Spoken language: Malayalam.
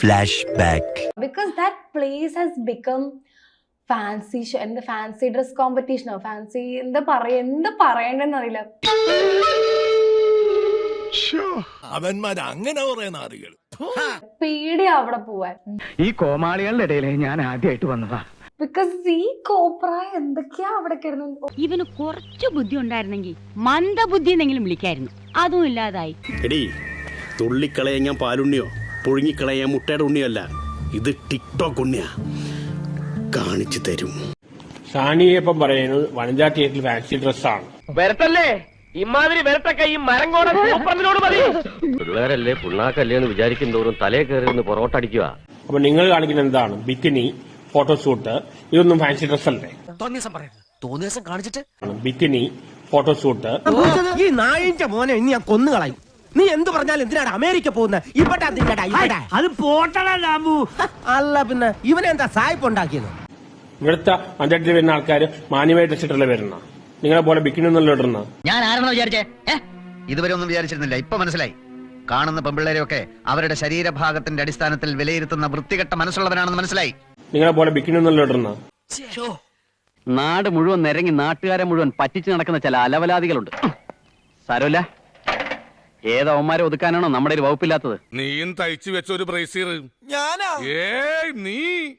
Flashback. Because that place has become fancy show എന്ത് ഫാൻസി ഡ്രസ് കോമ്പറ്റീഷനോ ഫാൻസി എന്താ പറയ എന്ത് പറയണ്ടെന്ന് അറിയില്ല. അവന്മാർ അങ്ങനെ പേടിയാ അവിടെ പോവാൻ. ഈ കോമാളികളുടെ ഇടയിൽ ഞാൻ ആദ്യമായിട്ട് വന്നതാ. ബിക്കോസ് ഈ കോപ്ര എന്തൊക്കെയാ അവിടെ കിടന്നു ഇവന് കുറച്ച് ബുദ്ധി ഉണ്ടായിരുന്നെങ്കിൽ മന്ദബുദ്ധി എന്നെങ്കിലും വിളിക്കായിരുന്നു. അതും ഇല്ലാതായി. എടീ പാലുണ്ണിയോ? പുഴുങ്ങിക്കളയാൻ മുട്ടയുടെ ഉണ്ണിയല്ല ഇത് ടിക്ടോക്ക് ഉണ്ണിയാ. കാണിച്ചു തരും. സാനിയപ്പം പറയുന്നത് വനിതാ തിയേറ്ററിൽ ഫാൻസി ഡ്രസ്സാണ്. വരട്ടല്ലേ ഇമാതിരി വരട്ടൊക്കെ ഈ മരം കോട സൂപ്പറിനോട് മതി. പിള്ളേരല്ലേ പുണ്ണാക്കല്ലേ എന്ന് വിചാരിക്കും തോറും തലേ കയറി ഒന്ന് പൊറോട്ട അടിക്കുക അപ്പൊ നിങ്ങൾ കാണിക്കുന്ന എന്താണ്? ബിക്കിനി ഫോട്ടോഷൂട്ട് ഇതൊന്നും ഫാൻസി ഡ്രസ് അല്ലേ തോന്നിയസം പറയരുത്. തോന്നിയസം കാണിച്ചിട്ട്? ബിക്കിനി ഫോട്ടോഷൂട്ട് ഈ നായിന്റെ മോനെ ഇനി ഞാൻ കൊന്നു കളയും നീ എന്ത് പറഞ്ഞാലും എന്തിനാണ് അമേരിക്ക പോകുന്നത് ഇവിടെ എന്തിനാടാ ഇവിടെ. അത് പോട്ടടാ ലാബു അല്ല പിന്നെ ഇവനെന്താ സായിപ്പ് ഉണ്ടാക്കിയത് ഇവിടുത്തെ പഞ്ചായത്തിൽ വരുന്ന ആൾക്കാർ മാന്യമായി ഡ്രസ്സിട്ടല്ലേ വരുന്ന? നിങ്ങളെ പോലെ ബിക്കിനി ഒന്നല്ലോ ഇടുന്ന ഞാൻ ആരാണോ വിചാരിച്ചേ? ഇതുവരെ ഒന്നും വിചാരിച്ചിരുന്നില്ല. ഇപ്പൊ മനസ്സിലായി. കാണുന്ന പെമ്പിള്ളേരെയൊക്കെ അവരുടെ ശരീരഭാഗത്തിന്റെ അടിസ്ഥാനത്തിൽ വിലയിരുത്തുന്ന വൃത്തികെട്ട മനസ്സുള്ളവരാണെന്ന് മനസ്സിലായി. നിങ്ങളെ പോലെ ബിക്കിനി ഒന്നല്ലോ ഇടുന്ന നാട് മുഴുവൻ നിരങ്ങി നാട്ടുകാരെ മുഴുവൻ പറ്റിച്ചു നടക്കുന്ന ചില അലവലാദികളുണ്ട്. സാരമില്ല ഏതവന്മാരെ ഒതുക്കാനാണോ നമ്മുടെ ഒരു വകുപ്പില്ലാത്തത്? നീയും തയ്ച്ചു വെച്ച ഒരു ബ്രേസീർ ഞാനാ? ഏയ് നീ.